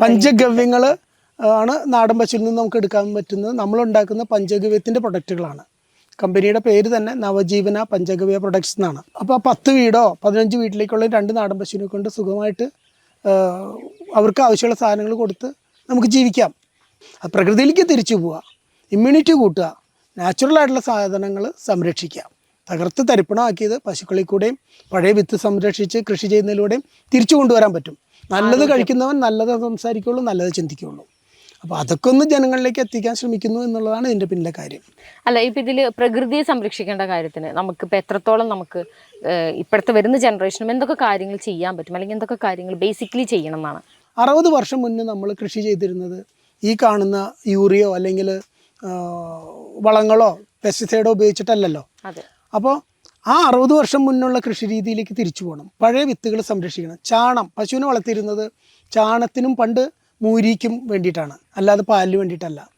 Speaker 1: പഞ്ചഗവ്യങ്ങൾ ആണ് നാടൻ പശുവിൽ നിന്ന് നമുക്ക് എടുക്കാൻ പറ്റുന്നത്. നമ്മൾ ഉണ്ടാക്കുന്ന പഞ്ചഗവ്യത്തിന്റെ പ്രൊഡക്റ്റുകളാണ്. കമ്പനിയുടെ പേര് തന്നെ നവജീവന പഞ്ചഗവ്യ പ്രൊഡക്ട്സ് എന്നാണ്. അപ്പോൾ പത്ത് വീടോ പതിനഞ്ച് വീട്ടിലേക്കുള്ള രണ്ട് നാടൻ പശുവിനെ കൊണ്ട് സുഖമായിട്ട് അവർക്ക് ആവശ്യമുള്ള സാധനങ്ങൾ കൊടുത്ത് നമുക്ക് ജീവിക്കാം. അത് പ്രകൃതിയിലേക്ക് തിരിച്ചു പോവുക ഇമ്മ്യൂണിറ്റി കൂട്ടുക നാച്ചുറൽ ആയിട്ടുള്ള സാധനങ്ങൾ സംരക്ഷിക്കുക. തകർത്ത് തരിപ്പണമാക്കിയത് പശുക്കളിൽ കൂടെയും പഴയ വിത്ത് സംരക്ഷിച്ച് കൃഷി ചെയ്യുന്നതിലൂടെയും തിരിച്ചു കൊണ്ടുവരാൻ പറ്റും. നല്ലത് കഴിക്കുന്നവൻ നല്ലത് സംസാരിക്കുള്ളൂ നല്ലത് ചിന്തിക്കുള്ളൂ അപ്പോൾ അതൊക്കെ ഒന്ന് ജനങ്ങളിലേക്ക് എത്തിക്കാൻ ശ്രമിക്കുന്നു എന്നുള്ളതാണ് ഇതിന്റെ പിന്നിലെ കാര്യം.
Speaker 2: അല്ല ഇപ്പം ഇതിൽ പ്രകൃതിയെ സംരക്ഷിക്കേണ്ട കാര്യത്തിന് നമുക്കിപ്പോൾ എത്രത്തോളം നമുക്ക് ഇപ്പോഴത്തെ വരുന്ന ജനറേഷനും എന്തൊക്കെ കാര്യങ്ങൾ ചെയ്യാൻ പറ്റും? അല്ലെങ്കിൽ എന്തൊക്കെ കാര്യങ്ങൾ ബേസിക്കലി ചെയ്യണം എന്നാണ്
Speaker 1: അറുപത് വർഷം മുന്നേ നമ്മൾ കൃഷി ചെയ്തിരുന്നത് ഈ കാണുന്ന യൂറിയോ അല്ലെങ്കിൽ വളങ്ങളോ പെസ്റ്റിസൈഡോ ഉപയോഗിച്ചിട്ടല്ലല്ലോ. അപ്പോൾ ആ അറുപത് വർഷം മുന്നുള്ള കൃഷി രീതിയിലേക്ക് തിരിച്ചു പോകണം. പഴയ വിത്തുകൾ സംരക്ഷിക്കണം. ചാണം പശുവിനെ വളർത്തിയിരുന്നത് ചാണത്തിനും പണ്ട് മൂരിക്കും വേണ്ടിയിട്ടാണ്. അല്ലാതെ പാലിന് വേണ്ടിയിട്ടല്ല.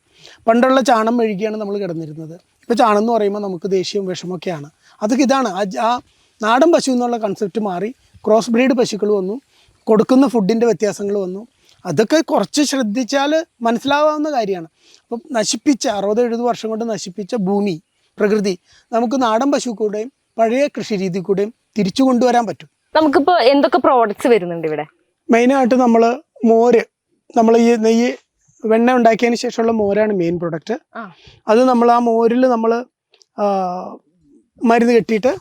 Speaker 1: പണ്ടുള്ള ചാണം മെഴുകിയാണ് നമ്മൾ കിടന്നിരുന്നത്. ഇപ്പോൾ ചാണം എന്ന് പറയുമ്പോൾ നമുക്ക് ദേഷ്യവും വിഷമൊക്കെയാണ്. അതൊക്കെ ഇതാണ്. ആ നാടൻ പശു എന്നുള്ള കൺസെപ്റ്റ് മാറി ക്രോസ് ബ്രീഡ് പശുക്കൾ വന്നു. കൊടുക്കുന്ന ഫുഡിന്റെ വ്യത്യാസങ്ങൾ വന്നു. അതൊക്കെ കുറച്ച് ശ്രദ്ധിച്ചാൽ മനസ്സിലാവാവുന്ന കാര്യമാണ്. അപ്പം നശിപ്പിച്ച അറുപത് എഴുപത് വർഷം കൊണ്ട് നശിപ്പിച്ച ഭൂമി പ്രകൃതി നമുക്ക് നാടൻ പശു കൂടെയും പഴയ കൃഷി രീതി കൂടെയും തിരിച്ചു കൊണ്ടുവരാൻ പറ്റും.
Speaker 2: നമുക്കിപ്പോൾ എന്തൊക്കെ പ്രോഡക്ട്സ് വരുന്നുണ്ട് ഇവിടെ?
Speaker 1: മെയിനായിട്ട് നമ്മൾ മോര് നമ്മൾ ഈ നെയ്യ് വെണ്ണ ഉണ്ടാക്കിയതിന് ശേഷമുള്ള മോരാണ് മെയിൻ പ്രൊഡക്റ്റ് അത് നമ്മൾ ആ മോരിൽ നമ്മൾ മരുന്ന് കെട്ടിയിട്ട്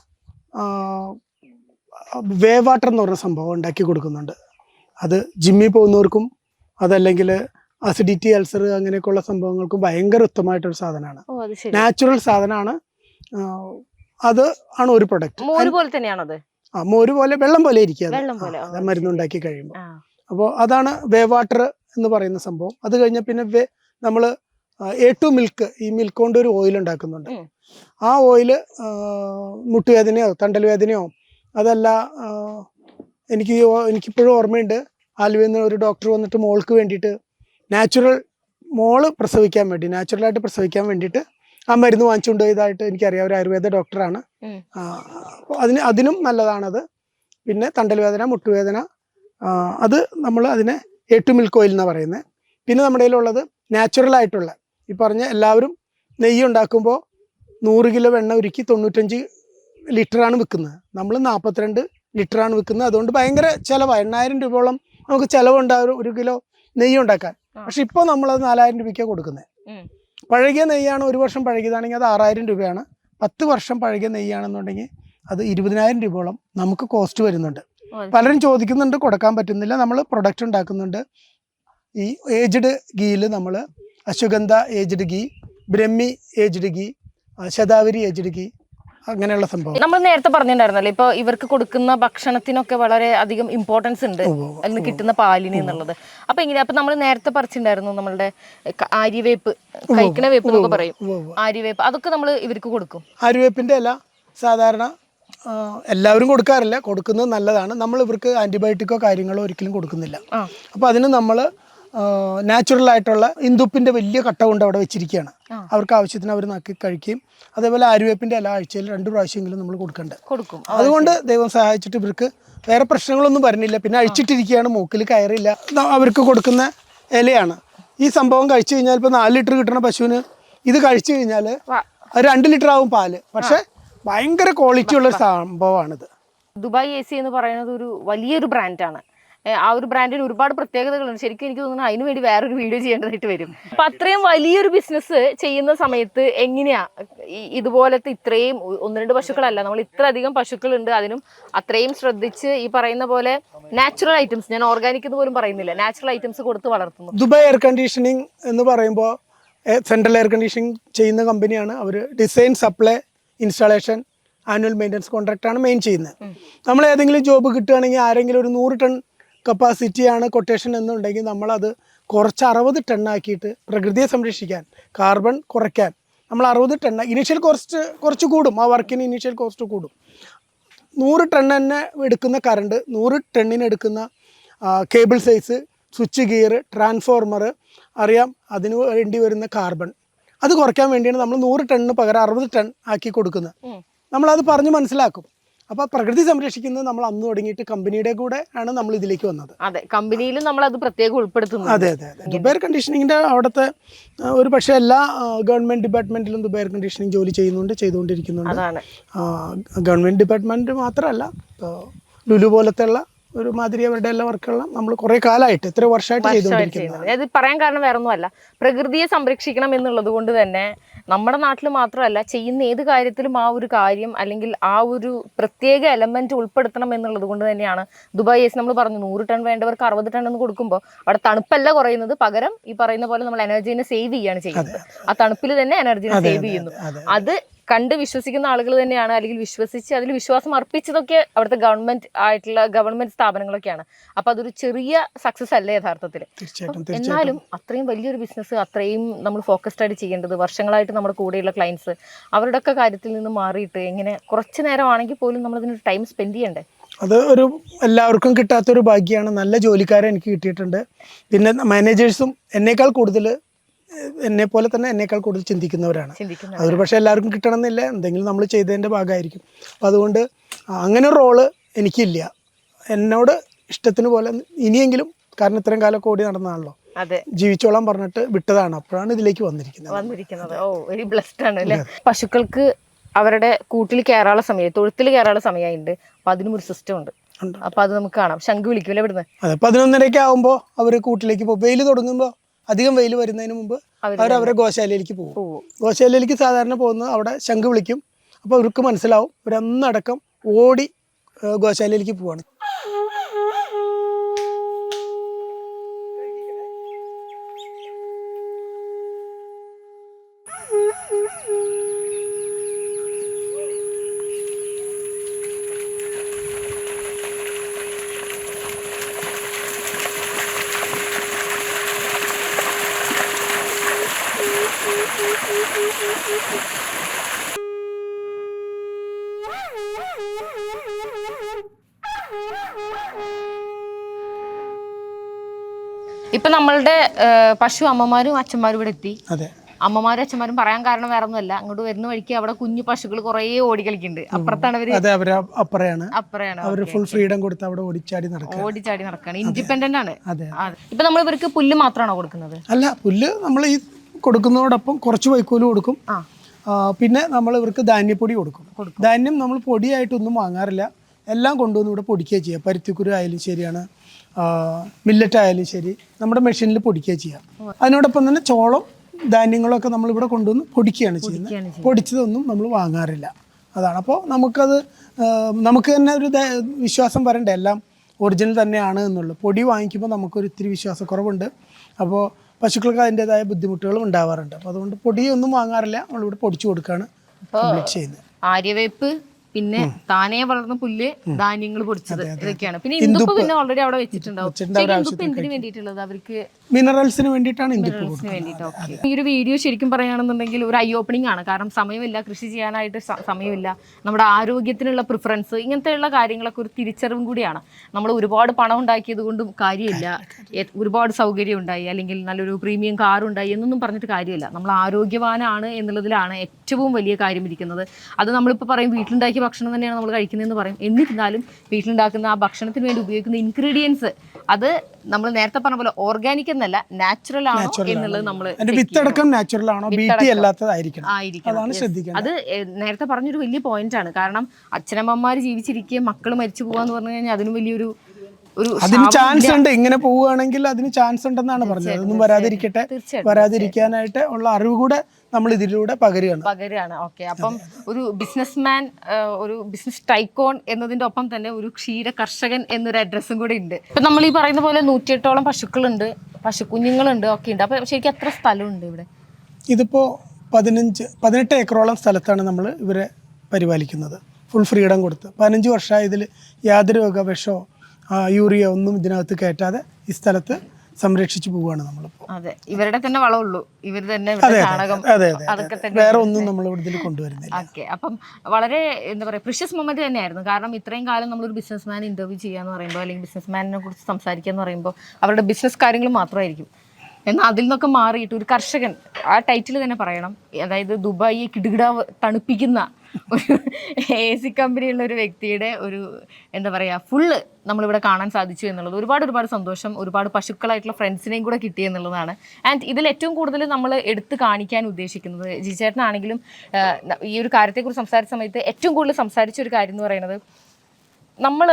Speaker 1: വേ വാട്ടർ എന്ന് പറഞ്ഞ സംഭവം ഉണ്ടാക്കി കൊടുക്കുന്നുണ്ട്. അത് ജിമ്മിൽ പോകുന്നവർക്കും അതല്ലെങ്കിൽ അസിഡിറ്റി അൾസർ അങ്ങനെയൊക്കെയുള്ള സംഭവങ്ങൾക്കും ഭയങ്കര ഉത്തമമായിട്ടൊരു സാധനമാണ്. നാച്ചുറൽ സാധനമാണ്. അത് ആണ് ഒരു പ്രൊഡക്റ്റ്
Speaker 2: മോര് പോലെ തന്നെയാണോ അത്?
Speaker 1: ആ മോര് പോലെ വെള്ളം പോലെ ഇരിക്കുക മരുന്നുണ്ടാക്കി കഴിയുമ്പോൾ അപ്പോൾ അതാണ് വേ വാട്ടർ എന്ന് പറയുന്ന സംഭവം. അത് കഴിഞ്ഞ പിന്നെ നമ്മൾ എ ടു മിൽക്ക് ഈ മിൽക്ക് കൊണ്ട് ഒരു ഓയിൽ ഉണ്ടാക്കുന്നുണ്ട്. ആ ഓയിൽ മുട്ടുവേദനയോ തണ്ടൽ വേദനയോ അതല്ല എനിക്ക് എനിക്കിപ്പോഴും ഓർമ്മയുണ്ട്. ആലുവയിൽ നിന്ന് ഒരു ഡോക്ടർ വന്നിട്ട് മോൾക്ക് വേണ്ടിയിട്ട് നാച്ചുറൽ മോൾ പ്രസവിക്കാൻ വേണ്ടി നാച്ചുറലായിട്ട് പ്രസവിക്കാൻ വേണ്ടിയിട്ട് ആ മരുന്ന് വാങ്ങിച്ചുകൊണ്ട് പോയതായിട്ട് എനിക്കറിയാം. ഒരു ആയുർവേദ ഡോക്ടറാണ് അതിന് അതിനും നല്ലതാണത്. പിന്നെ തണ്ടൽ വേദന മുട്ടുവേദന അത് നമ്മൾ അതിനെ എട്ട് മിൽക്ക് ഓയിൽ എന്നാണ് പറയുന്നത്. പിന്നെ നമ്മുടെ കയ്യിലുള്ളത് നാച്ചുറൽ ആയിട്ടുള്ള ഈ പറഞ്ഞ എല്ലാവരും നെയ്യ് ഉണ്ടാക്കുമ്പോൾ നൂറ് കിലോ വെണ്ണ ഒരുക്കി തൊണ്ണൂറ്റഞ്ച് ലിറ്ററാണ് വിൽക്കുന്നത് നമ്മൾ നാൽപ്പത്തിരണ്ട് ലിറ്ററാണ് വിൽക്കുന്നത് അതുകൊണ്ട് ഭയങ്കര ചിലവാണ് എണ്ണായിരം രൂപയോളം നമുക്ക് ചിലവുണ്ടാകും ഒരു കിലോ നെയ്യ് ഉണ്ടാക്കാൻ. പക്ഷെ ഇപ്പോൾ നമ്മളത് നാലായിരം രൂപയ്ക്കാണ് കൊടുക്കുന്നത്. പഴകിയ നെയ്യാണ് ഒരു വർഷം പഴകിയതാണെങ്കിൽ അത് ആറായിരം രൂപയാണ്. പത്ത് വർഷം പഴകിയ നെയ്യാണെന്നുണ്ടെങ്കിൽ അത് ഇരുപതിനായിരം രൂപയോളം നമുക്ക് കോസ്റ്റ് വരുന്നുണ്ട്. പലരും ചോദിക്കുന്നുണ്ട് കൊടുക്കാൻ പറ്റുന്നില്ല നമ്മൾ പ്രൊഡക്റ്റ് ഉണ്ടാക്കുന്നുണ്ട് ഈ ഏജ്ഡ് ഗീയിൽ നമ്മൾ Ashwagandha aged ghee Brahmi aged ghee Shatavari aged ghee അങ്ങനെയുള്ള സംഭവം
Speaker 2: നമ്മൾ നേരത്തെ പറഞ്ഞിട്ടുണ്ടായിരുന്നല്ലോ ഇപ്പൊ ഇവർക്ക് കൊടുക്കുന്ന ഭക്ഷണത്തിനൊക്കെ വളരെ അധികം ഇമ്പോർട്ടൻസ് ഉണ്ട്. അതിന് കിട്ടുന്ന പാലിന് എന്നുള്ളത് അപ്പൊ ഇങ്ങനെ അപ്പൊ നമ്മൾ നേരത്തെ പറിച്ചിട്ടുണ്ടായിരുന്നു നമ്മളുടെ ആര്യവേപ്പ് കഴിക്കണ വേപ്പ് എന്നൊക്കെ പറയും. ആര്യവേപ്പ് അതൊക്കെ നമ്മൾ ഇവർക്ക് കൊടുക്കും
Speaker 1: ആര്യവേപ്പിന്റെ ഇല സാധാരണ എല്ലാവരും കൊടുക്കാറില്ല. കൊടുക്കുന്നത് നല്ലതാണ്. നമ്മൾ ഇവർക്ക് ആന്റിബയോട്ടിക്കോ കാര്യങ്ങളോ ഒരിക്കലും കൊടുക്കുന്നില്ല. അപ്പോൾ അതിന് നമ്മൾ നാച്ചുറൽ ആയിട്ടുള്ള ഇന്ദുപ്പിന്റെ വലിയ കട്ട കൊണ്ട് അവിടെ വെച്ചിരിക്കുകയാണ്. അവർക്ക് ആവശ്യത്തിന് അവർ നക്കി കഴിക്കുകയും അതേപോലെ ആര്യവേപ്പിന്റെ എല്ലാ ആഴ്ചയിൽ രണ്ട് പ്രാവശ്യമെങ്കിലും നമ്മൾ കൊടുക്കേണ്ടത്
Speaker 2: കൊടുക്കും.
Speaker 1: അതുകൊണ്ട് ദൈവം സഹായിച്ചിട്ട് ഇവർക്ക് വേറെ പ്രശ്നങ്ങളൊന്നും വരുന്നില്ല. പിന്നെ അഴിച്ചിട്ടിരിക്കുകയാണ് മൂക്കിൽ കയറില്ല അവർക്ക് കൊടുക്കുന്ന ഇലയാണ്. ഈ സംഭവം കഴിച്ചു കഴിഞ്ഞാൽ ഇപ്പോൾ നാല് ലിറ്റർ കിട്ടുന്ന പശുവിന് ഇത് കഴിച്ചു കഴിഞ്ഞാൽ. രണ്ട് ലിറ്റർ ആവും പാൽ. പക്ഷേ ഭയങ്കര ക്വാളിറ്റി ഉള്ള സംഭവമാണിത്.
Speaker 2: ദുബായ് എ സി എന്ന് പറയുന്നത് ഒരു വലിയൊരു ബ്രാൻഡാണ് ആ ഒരു ബ്രാൻഡിന് ഒരുപാട് പ്രത്യേകതകളുണ്ട്. ശരിക്കും എനിക്ക് തോന്നുന്നു അതിന് വേണ്ടി വേറൊരു വീഡിയോ ചെയ്യേണ്ടതായിട്ട് വരും. അപ്പൊ അത്രയും വലിയൊരു ബിസിനസ് ചെയ്യുന്ന സമയത്ത് എങ്ങനെയാ? ഇതുപോലത്തെ ഇത്രയും ഒന്ന് രണ്ട് പശുക്കളല്ല നമ്മൾ ഇത്ര അധികം പശുക്കളുണ്ട്. അതിനും അത്രയും ശ്രദ്ധിച്ച് ഈ പറയുന്ന പോലെ നാച്ചുറൽ ഐറ്റംസ് ഞാൻ ഓർഗാനിക് എന്ന് പോലും പറയുന്നില്ല. നാച്ചുറൽ ഐറ്റംസ് കൊടുത്ത് വളർത്തുന്നു.
Speaker 1: ദുബായ് എയർ കണ്ടീഷനിങ് എന്ന് പറയുമ്പോൾ സെൻട്രൽ എയർ കണ്ടീഷനിങ് ചെയ്യുന്ന കമ്പനിയാണ് അവർ design supply installation annual maintenance കോൺട്രാക്റ്റാണ് main ചെയ്യുന്നത്. നമ്മൾ ഏതെങ്കിലും ജോബ് കിട്ടുകയാണെങ്കിൽ ആരെങ്കിലും ഒരു നൂറ് ടൺ കപ്പാസിറ്റിയാണ് കൊട്ടേഷൻ എന്നുണ്ടെങ്കിൽ നമ്മളത് കുറച്ച് അറുപത് ടൺ ആക്കിയിട്ട് പ്രകൃതിയെ സംരക്ഷിക്കാൻ കാർബൺ കുറയ്ക്കാൻ. നമ്മൾ അറുപത് ടൺ ഇനീഷ്യൽ കോസ്റ്റ് കുറച്ച് കൂടും. ആ വർക്കിന് ഇനീഷ്യൽ കോസ്റ്റ് കൂടും. നൂറ് ടൺ തന്നെ എടുക്കുന്ന കറണ്ട് നൂറ് ടണ്ണിന് എടുക്കുന്ന cable size switch gear transformer അറിയാം അതിന് വേണ്ടി വരുന്ന കാർബൺ അത് കുറയ്ക്കാൻ വേണ്ടിയാണ് നമ്മൾ നൂറ് ടണ്ണിന് പകരം അറുപത് ടൺ ആക്കി കൊടുക്കുന്നത്. നമ്മളത് പറഞ്ഞ് മനസ്സിലാക്കും. അപ്പൊ പ്രകൃതി സംരക്ഷിക്കുന്നത് നമ്മൾ അന്ന് തുടങ്ങിയിട്ട് കമ്പനിയുടെ കൂടെ ആണ് നമ്മൾ ഇതിലേക്ക് വന്നത്.
Speaker 2: അതെ കമ്പനിയിലും നമ്മൾ അത് പ്രത്യേകം ഉൾപ്പെടുത്തുന്നു
Speaker 1: അതെ അതെ അതെ. ദുബൈ എയർ കണ്ടീഷനിങ്ങിന്റെ അവിടുത്തെ ഒരു പക്ഷേ എല്ലാ ഗവൺമെന്റ് ഡിപ്പാർട്ട്മെന്റിലും ദുബൈ എയർ കണ്ടീഷനിങ് ജോലി ചെയ്യുന്നുണ്ട് ചെയ്തുകൊണ്ടിരിക്കുന്നുണ്ട്. ഗവൺമെന്റ് ഡിപ്പാർട്ട്മെന്റ് മാത്രമല്ല ലുലു പോലത്തെ ഉള്ള ഒരു മാതിരി അവരുടെ എല്ലാ വർക്കുകളും നമ്മൾ കുറെ കാലമായിട്ട് എത്ര വർഷമായിട്ട് ചെയ്തുകൊണ്ടിരിക്കുന്നത്
Speaker 2: അത് പറയാൻ കാരണം വേറെ ഒന്നുമല്ല പ്രകൃതിയെ സംരക്ഷിക്കണം എന്നുള്ളത് കൊണ്ട് തന്നെ നമ്മുടെ നാട്ടിൽ മാത്രമല്ല ചെയ്യുന്ന ഏത് കാര്യത്തിലും ആ ഒരു കാര്യം അല്ലെങ്കിൽ ആ ഒരു പ്രത്യേക എലമെന്റ് ഉൾപ്പെടുത്തണം എന്നുള്ളത് കൊണ്ട് തന്നെയാണ് ദുബായ് എസ് നമ്മൾ പറഞ്ഞു നൂറ് ടൺ വേണ്ടവർക്ക് അറുപത് ടൺ എന്ന് കൊടുക്കുമ്പോൾ അവിടെ തണുപ്പല്ല കുറയുന്നത്. പകരം ഈ പറയുന്ന പോലെ നമ്മൾ എനർജീനെ സേവ് ചെയ്യാണ് ചെയ്യുന്നത്. ആ തണുപ്പിൽ തന്നെ എനർജീനെ സേവ് ചെയ്യുന്നു.
Speaker 1: അത്
Speaker 2: കണ്ട് വിശ്വസിക്കുന്ന ആളുകൾ തന്നെയാണ് അല്ലെങ്കിൽ വിശ്വസിച്ച് അതിൽ വിശ്വാസം അർപ്പിച്ചതൊക്കെ അവിടുത്തെ ഗവൺമെന്റ് ആയിട്ടുള്ള ഗവൺമെന്റ് സ്ഥാപനങ്ങളൊക്കെയാണ്. അപ്പൊ അതൊരു ചെറിയ സക്സസ് അല്ലേ യഥാർത്ഥത്തിൽ എന്നാലും അത്രയും വലിയൊരു ബിസിനസ് അത്രയും നമ്മൾ ഫോക്കസ്ഡ് ആയിട്ട് ചെയ്യേണ്ടത് വർഷങ്ങളായിട്ട് നമ്മുടെ കൂടെയുള്ള ക്ലയൻസ് അവരുടെ ഒക്കെ കാര്യത്തിൽ നിന്ന് മാറിയിട്ട് എങ്ങനെ കുറച്ച് നേരമാണെങ്കിൽ പോലും നമ്മൾ ഇതിന് ടൈം സ്പെൻഡ് ചെയ്യണ്ടേ?
Speaker 1: അത് ഒരു എല്ലാവർക്കും കിട്ടാത്തൊരു ഭാഗ്യമാണ് നല്ല ജോലിക്കാരെ എനിക്ക് കിട്ടിയിട്ടുണ്ട്. പിന്നെ മാനേജേഴ്സും എന്നേക്കാൾ കൂടുതൽ എന്നെ പോലെ തന്നെ എന്നേക്കാൾ കൂടുതൽ ചിന്തിക്കുന്നവരാണ്. അതൊരു പക്ഷേ എല്ലാവർക്കും കിട്ടണമെന്നില്ല. എന്തെങ്കിലും നമ്മൾ ചെയ്തതിന്റെ ഭാഗമായിരിക്കും. അപ്പം അതുകൊണ്ട് അങ്ങനെ ഒരു റോൾ എനിക്കില്ല. എന്നോട് ഇഷ്ടത്തിന് പോലെ ഇനിയെങ്കിലും കാരണം ഇത്രയും കാലമൊക്കെ ഓടി നടന്നതാണല്ലോ
Speaker 2: അതെ.
Speaker 1: ജീവിച്ചോളാൻ പറഞ്ഞിട്ട് വിട്ടതാണ്. അപ്പോഴാണ് ഇതിലേക്ക് വന്നിരിക്കുന്നത്.
Speaker 2: വന്നിരിക്കുന്നത്. ഓ വെരി ബ്ലസ്ഡ് ആണ് അല്ലേ? പശുക്കൾക്ക് അവരുടെ കൂട്ടിൽ കയറാനുള്ള സമയം തൊഴുത്തിൽ കയറാനുള്ള സമയമായിട്ടുണ്ട് അപ്പൊ അതിനും ഒരു സിസ്റ്റം ഉണ്ട്.
Speaker 1: ഉണ്ട്.
Speaker 2: അപ്പൊ അത് നമുക്ക് കാണാം. ശംഖ് വിളിക്കൂല ഇവിടുന്ന്?
Speaker 1: അതെ പതിനൊന്നരയ്ക്ക് ആവുമ്പോൾ അവർ കൂട്ടിലേക്ക് പോകും. വെയിൽ തുടങ്ങുമ്പോൾ അധികം വെയിൽ വരുന്നതിന് മുമ്പ് അവർ അവരെ ഗോശാലയിലേക്ക് പോകും. ഗോശാലയിലേക്ക് സാധാരണ പോകുന്നത് അവിടെ ശംഖ് വിളിക്കും. അപ്പോൾ അവർക്ക് മനസ്സിലാവും ഇവരന്നടക്കം ഓടി ഗോശാലയിലേക്ക് പോവാണ്.
Speaker 2: ഇപ്പൊ നമ്മളുടെ പശു അമ്മമാരും അച്ഛന്മാരും ഇവിടെ എത്തി.
Speaker 1: അതെ.
Speaker 2: അമ്മമാരും അച്ഛന്മാരും പറയാൻ കാരണം വേറെ ഒന്നുമല്ല അങ്ങോട്ട് വരുന്ന വഴിക്ക് അവിടെ കുഞ്ഞു പശുക്കൾ കുറേ ഓടി കളിക്കുന്നുണ്ട് അപ്പുറത്താണ് അവർ
Speaker 1: അതെ അവർ അപ്പുറയാണ്.
Speaker 2: അപ്പുറയാണ്.
Speaker 1: അവർ ഫുൾ ഫ്രീഡം കൊടുത്ത് അവിടെ ഓടിച്ചാടി നടക്കുക
Speaker 2: ഓടിച്ചാടി നടക്കാണ്. ഇൻഡിപെൻഡന്റ് ആണ്.
Speaker 1: അതെ.
Speaker 2: ഇപ്പൊ നമ്മൾ ഇവർക്ക് പുല്ല് മാത്രമാണോ കൊടുക്കുന്നത്?
Speaker 1: അല്ല പുല്ല് നമ്മൾ ഈ കൊടുക്കുന്നതോടൊപ്പം കുറച്ച് വൈക്കോൽ കൊടുക്കും. പിന്നെ നമ്മൾ ഇവർക്ക് ധാന്യപ്പൊടി കൊടുക്കും. ധാന്യം നമ്മൾ പൊടിയായിട്ടൊന്നും വാങ്ങാറില്ല. എല്ലാം കൊണ്ടുവന്ന് ഇവിടെ പൊടിക്കുക ചെയ്യുക. പരുത്തിക്കുരു ആയാലും ശരിയാണ്. മില്ലറ്റ് ആയാലും ശരി നമ്മുടെ മെഷീനിൽ പൊടിക്കുക ചെയ്യാം. അതിനോടൊപ്പം തന്നെ ചോളം ധാന്യങ്ങളൊക്കെ നമ്മളിവിടെ കൊണ്ടുവന്ന് പൊടിക്കുകയാണ് ചെയ്യുന്നത്. പൊടിച്ചതൊന്നും നമ്മൾ വാങ്ങാറില്ല. അതാണ്. അപ്പോൾ നമുക്കത് നമുക്ക് തന്നെ ഒരു വിശ്വാസം വരണ്ടേ? എല്ലാം ഒറിജിനൽ തന്നെയാണ് എന്നുള്ളത്. പൊടി വാങ്ങിക്കുമ്പോൾ നമുക്കൊരു ഇത്തിരി വിശ്വാസക്കുറവുണ്ട്. അപ്പോൾ പശുക്കൾക്ക് അതിന്റെതായ ബുദ്ധിമുട്ടുകളും ഉണ്ടാവാറുണ്ട്. അപ്പോൾ അതുകൊണ്ട് പൊടിയൊന്നും വാങ്ങാറില്ല. നമ്മളിവിടെ പൊടിച്ചു കൊടുക്കുകയാണ് കംപ്ലീറ്റ് ചെയ്യുന്നത്.
Speaker 2: ആര്യവേപ്പ് പിന്നെ താനേ വളർന്ന പുല്ല് ധാന്യങ്ങൾ പൊടിച്ചത് ഇതൊക്കെയാണ്. പിന്നെ ഇന്ദുപ്പ് പിന്നെ ഓൾറെഡി അവിടെ വെച്ചിട്ടുണ്ടാവും. ശരിക്കും ഇന്ദുപ്പ് എന്തിനു വേണ്ടിയിട്ടുള്ളത് അവർക്ക്?
Speaker 1: മിനറൽസിന് വേണ്ടിയിട്ടാണ്
Speaker 2: വേണ്ടിയിട്ട് ഈ ഒരു വീഡിയോ ശരിക്കും പറയുകയാണെന്നുണ്ടെങ്കിൽ ഒരു ഐ ഓപ്പണിംഗ് ആണ്. കാരണം സമയമില്ല കൃഷി ചെയ്യാനായിട്ട് സമയമില്ല. നമ്മുടെ ആരോഗ്യത്തിനുള്ള പ്രിഫറൻസ് ഇങ്ങനത്തെയുള്ള കാര്യങ്ങളൊക്കെ ഒരു തിരിച്ചറിവും കൂടിയാണ്. നമ്മൾ ഒരുപാട് പണം ഉണ്ടാക്കിയത് കൊണ്ടും കാര്യമില്ല. ഒരുപാട് സൗകര്യം ഉണ്ടായി. അല്ലെങ്കിൽ നല്ലൊരു പ്രീമിയം കാർ ഉണ്ടായി എന്നൊന്നും പറഞ്ഞിട്ട് കാര്യമില്ല. നമ്മൾ ആരോഗ്യവാനാണ് എന്നുള്ളതിലാണ് ഏറ്റവും വലിയ കാര്യം ഇരിക്കുന്നത്. അത് നമ്മളിപ്പോൾ പറയും വീട്ടിലുണ്ടാക്കിയ ഭക്ഷണം തന്നെയാണ് നമ്മൾ കഴിക്കുന്നതെന്ന് പറയും. എന്നിരുന്നാലും വീട്ടിലുണ്ടാക്കുന്ന ആ ഭക്ഷണത്തിന് വേണ്ടി ഉപയോഗിക്കുന്ന ഇൻഗ്രീഡിയൻസ് അത് നമ്മൾ നേരത്തെ പറഞ്ഞ പോലെ ഓർഗാനിക് എന്നല്ല നാച്ചുറൽ ആണോ എന്നുള്ളത് നമ്മൾ
Speaker 1: വിത്തടക്കം നാച്ചുറൽ ആണോ? അല്ലാത്തതായിരിക്കണം. അതാണ് ശ്രദ്ധിക്കേണ്ടത്.
Speaker 2: അത് നേരത്തെ പറഞ്ഞൊരു വലിയ പോയിന്റ് ആണ്. കാരണം അച്ഛനമ്മമാര് ജീവിച്ചിരിക്കുക മക്കൾ മരിച്ചു പോവാന്ന് പറഞ്ഞു കഴിഞ്ഞാൽ അതിന് വലിയൊരു
Speaker 1: അതിന് ചാൻസ് ഉണ്ട്. ഇങ്ങനെ പോവുകയാണെങ്കിൽ അതിന് ചാൻസ് ഉണ്ടെന്നാണ് പറഞ്ഞത്. അതൊന്നും വരാതിരിക്കട്ടെ. വരാതിരിക്കാനായിട്ട് ഉള്ള അറിവ് കൂടെ നമ്മൾ ഇതിലൂടെ പകരുകയാണ്.
Speaker 2: പകരുകയാണ്. ഓക്കെ. അപ്പം ഒരു ബിസിനസ്മാൻ ഒരു ബിസിനസ് ടൈക്കോൺ എന്നതിന്റെ ഒപ്പം തന്നെ ഒരു ക്ഷീര കർഷകൻ എന്നൊരു അഡ്രസ്സും കൂടെ ഉണ്ട്. ഇപ്പൊ നമ്മൾ ഈ പറയുന്ന പോലെ നൂറ്റിയെട്ടോളം പശുക്കളുണ്ട്. പശുക്കുഞ്ഞുങ്ങളുണ്ട് ഒക്കെ ഉണ്ട് അപ്പൊ ശരിക്കും എത്ര സ്ഥലമുണ്ട് ഇവിടെ?
Speaker 1: ഇതിപ്പോ പതിനഞ്ച് പതിനെട്ട് ഏക്കറോളം സ്ഥലത്താണ് നമ്മൾ ഇവരെ പരിപാലിക്കുന്നത്. ഫുൾ ഫ്രീഡം കൊടുത്ത്. പതിനഞ്ച് വർഷമായി ഇതിൽ യാതൊരു വക വിഷമോ യൂറിയോ യൂറിയ ഒന്നും ഇതിനകത്ത് കയറ്റാതെ ഈ സ്ഥലത്ത് സംരക്ഷിച്ചു പോവുകയാണ് നമ്മളിപ്പോ.
Speaker 2: അതെ ഇവരുടെ തന്നെ വളമുള്ളൂ ഇവർ തന്നെ ചാണകം
Speaker 1: അതെ വേറെ ഒന്നും നമ്മൾ ഇതിൽ കൊണ്ടുവരുന്നില്ല.
Speaker 2: ഓക്കെ അപ്പം വളരെ എന്താ പറയുക പ്രിഷ്യസ് മൊമെന്റ് തന്നെയായിരുന്നു. കാരണം ഇത്രയും കാലം നമ്മൾ ഒരു നമ്മളൊരു ബിസിനസ്മാൻ ഇന്റർവ്യൂ ചെയ്യാന്ന് പറയുമ്പോൾ അല്ലെങ്കിൽ ബിസിനസ്മാനിനെ കുറിച്ച് സംസാരിക്കുക എന്ന് പറയുമ്പോൾ അവരുടെ ബിസിനസ് കാര്യങ്ങൾ മാത്രമായിരിക്കും. എന്നാൽ അതിൽ നിന്നൊക്കെ മാറിയിട്ട് ഒരു കർഷകൻ ആ ടൈറ്റിൽ തന്നെ പറയണം. അതായത് ദുബായിയെ കിടുകിട തണുപ്പിക്കുന്ന ഒരു എ സി കമ്പനിയുള്ള ഒരു വ്യക്തിയുടെ ഒരു എന്താ പറയുക ഫുള്ള് നമ്മളിവിടെ കാണാൻ സാധിച്ചു എന്നുള്ളത്. ഒരുപാട് ഒരുപാട് സന്തോഷം ഒരുപാട് പശുക്കളായിട്ടുള്ള ഫ്രണ്ട്സിനെയും കൂടെ കിട്ടി എന്നുള്ളതാണ്. ആൻഡ് ഇതിൽ ഏറ്റവും കൂടുതൽ നമ്മൾ എടുത്തു കാണിക്കാൻ ഉദ്ദേശിക്കുന്നത് ജിചേട്ടനാണെങ്കിലും ഈ ഒരു കാര്യത്തെക്കുറിച്ച് സംസാരിച്ച സമയത്ത് ഏറ്റവും കൂടുതൽ സംസാരിച്ച ഒരു കാര്യം എന്ന് പറയുന്നത് നമ്മൾ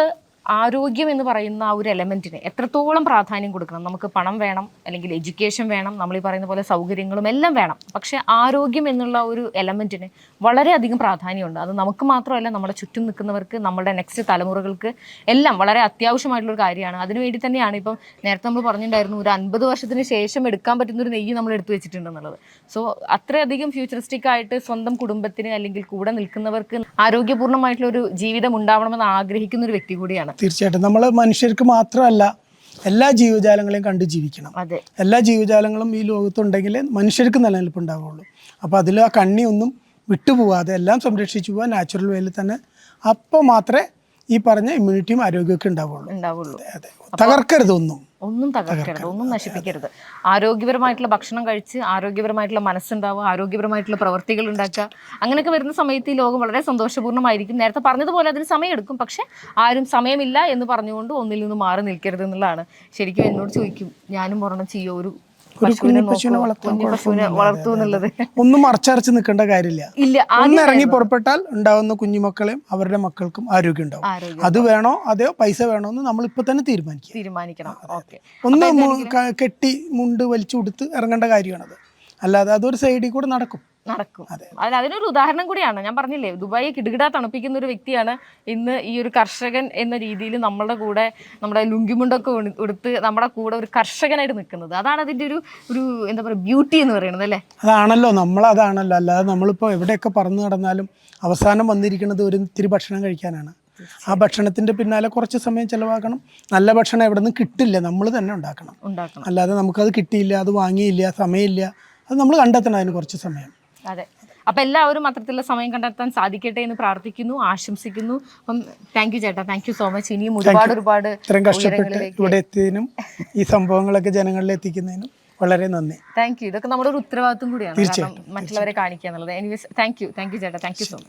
Speaker 2: ആരോഗ്യം എന്ന് പറയുന്ന ആ ഒരു എലമെന്റിന് എത്രത്തോളം പ്രാധാന്യം കൊടുക്കണം? നമുക്ക് പണം വേണം അല്ലെങ്കിൽ എഡ്യൂക്കേഷൻ വേണം നമ്മൾ ഈ പറയുന്ന പോലെ സൗകര്യങ്ങളും എല്ലാം വേണം. പക്ഷേ ആരോഗ്യം എന്നുള്ള ഒരു എലമെന്റിന് വളരെയധികം പ്രാധാന്യമുണ്ട്. അത് നമുക്ക് മാത്രമല്ല നമ്മുടെ ചുറ്റും നിൽക്കുന്നവർക്ക് നമ്മുടെ നെക്സ്റ്റ് തലമുറകൾക്ക് എല്ലാം വളരെ അത്യാവശ്യമായിട്ടുള്ള ഒരു കാര്യമാണ്. അതിനുവേണ്ടി തന്നെയാണ് ഇപ്പം നേരത്തെ നമ്മൾ പറഞ്ഞിട്ടുണ്ടായിരുന്നു ഒരു അൻപത് വർഷത്തിന് ശേഷം എടുക്കാൻ പറ്റുന്ന ഒരു നെയ്യ് നമ്മൾ എടുത്തു വെച്ചിട്ടുണ്ടെന്നുള്ളത്. സോ അത്രയധികം ഫ്യൂച്ചറിസ്റ്റിക് ആയിട്ട് സ്വന്തം കുടുംബത്തിന് അല്ലെങ്കിൽ കൂടെ നിൽക്കുന്നവർക്ക് ആരോഗ്യപൂർണമായിട്ടുള്ള ഒരു ജീവിതം ഉണ്ടാവണമെന്ന് ആഗ്രഹിക്കുന്ന ഒരു വ്യക്തി കൂടിയാണ്.
Speaker 1: തീർച്ചയായിട്ടും. നമ്മൾ മനുഷ്യർക്ക് മാത്രമല്ല എല്ലാ ജീവജാലങ്ങളെയും കണ്ട് ജീവിക്കണം. എല്ലാ ജീവജാലങ്ങളും ഈ ലോകത്തുണ്ടെങ്കിൽ മനുഷ്യർക്ക് നിലനിൽപ്പ് ഉണ്ടാവുകയുള്ളൂ അപ്പോൾ അതിൽ ആ കണ്ണി ഒന്നും വിട്ടുപോകാതെ എല്ലാം സംരക്ഷിച്ചു പോകാൻ നാച്ചുറൽ വേയിൽ തന്നെ അപ്പോൾ മാത്രമേ ഈ പറഞ്ഞ ഇമ്മ്യൂണിറ്റിയും ആരോഗ്യമൊക്കെ ഉണ്ടാവുള്ളൂ. തകർക്കരുത് ഒന്നും.
Speaker 2: ഒന്നും തകർക്കരുത് ഒന്നും നശിപ്പിക്കരുത്. ആരോഗ്യപരമായിട്ടുള്ള ഭക്ഷണം കഴിച്ച് ആരോഗ്യപരമായിട്ടുള്ള മനസ്സുണ്ടാവുക ആരോഗ്യപരമായിട്ടുള്ള പ്രവർത്തികൾ ഉണ്ടാക്കുക. അങ്ങനെയൊക്കെ വരുന്ന സമയത്ത് ഈ ലോകം വളരെ സന്തോഷപൂർണമായിരിക്കും നേരത്തെ പറഞ്ഞതുപോലെ അതിന് സമയമെടുക്കും. പക്ഷെ ആരും സമയമില്ല എന്ന് പറഞ്ഞുകൊണ്ട് ഒന്നിൽ നിന്ന് മാറി നിൽക്കരുത് എന്നുള്ളതാണ്. ശരിക്കും എന്നോട് ചോദിക്കും ഞാനും ഒരെണ്ണം ചെയ്യോ? ഒരു പശുവിനെ വളർത്തു എന്നുള്ളത്.
Speaker 1: ഒന്നും മറച്ചരച്ച് നിൽക്കേണ്ട കാര്യമില്ല.
Speaker 2: ഇല്ല
Speaker 1: ഒന്ന് ഇറങ്ങി പുറപ്പെട്ടാൽ ഉണ്ടാവുന്ന കുഞ്ഞുമക്കളെയും അവരുടെ മക്കൾക്കും ആരോഗ്യം ഉണ്ടാവും. അത് വേണോ അതെയോ പൈസ വേണോ എന്ന് നമ്മൾ ഇപ്പൊ തന്നെ തീരുമാനിക്കും
Speaker 2: തീരുമാനിക്കണം.
Speaker 1: ഒന്ന് കെട്ടി മുണ്ട് വലിച്ചു കൊടുത്ത് ഇറങ്ങേണ്ട കാര്യമാണത്. അല്ലാതെ അതൊരു സൈഡിൽ കൂടെ നടക്കും.
Speaker 2: നടക്കും. അതെ അതിനൊരു ഉദാഹരണം കൂടിയാണ്. ഞാൻ പറഞ്ഞില്ലേ ദുബായി കിടുകിട തണുപ്പിക്കുന്ന ഒരു വ്യക്തിയാണ്. ഇന്ന് ഈ ഒരു കർഷകൻ എന്ന രീതിയിൽ നമ്മളുടെ കൂടെ നമ്മുടെ ലുങ്കിമുണ്ടൊക്കെ എടുത്ത് നമ്മുടെ കൂടെ ഒരു കർഷകനായിട്ട് നിൽക്കുന്നത്. അതാണ് അതിന്റെ ഒരു ഒരു എന്താ പറയുക ബ്യൂട്ടി എന്ന് പറയുന്നത് അല്ലേ?
Speaker 1: അതാണല്ലോ നമ്മളതാണല്ലോ. അല്ലാതെ നമ്മളിപ്പോൾ എവിടെയൊക്കെ പറന്നു നടന്നാലും അവസാനം വന്നിരിക്കുന്നത് ഒരു ഇത്തിരി ഭക്ഷണം കഴിക്കാനാണ്. ആ ഭക്ഷണത്തിന്റെ പിന്നാലെ കുറച്ച് സമയം ചെലവാക്കണം നല്ല ഭക്ഷണം എവിടെ നിന്ന് കിട്ടില്ല. നമ്മൾ തന്നെ ഉണ്ടാക്കണം.
Speaker 2: ഉണ്ടാക്കണം.
Speaker 1: അല്ലാതെ നമുക്കത് കിട്ടിയില്ല അത് വാങ്ങിയില്ല സമയമില്ല. അത് നമ്മൾ കണ്ടെത്തണം അതിന് കുറച്ച് സമയം.
Speaker 2: അതെ. അപ്പൊ എല്ലാവരും അത്തരത്തിലുള്ള സമയം കണ്ടെത്താൻ സാധിക്കട്ടെ എന്ന് പ്രാർത്ഥിക്കുന്നു ആശംസിക്കുന്നു. അപ്പം താങ്ക് യു ചേട്ടാ. താങ്ക് യു സോ മച്ച് ഇനിയും ഒരുപാട് ഒരുപാട്
Speaker 1: ഇത്രയും കഷ്ടപ്പെട്ട് ഇവിടെ എത്തിയതിനും ഈ സംഭവങ്ങളൊക്കെ ജനങ്ങളിൽ എത്തിക്കുന്നതിനും വളരെ നന്ദി.
Speaker 2: താങ്ക് യു ഇതൊക്കെ നമ്മുടെ ഒരു ഉത്തരവാദിത്വം കൂടിയാണ്. മറ്റുള്ളവരെ കാണിക്കുക എന്നുള്ളത്. Anyways thank you thank you ചേട്ടാ. Thank you so much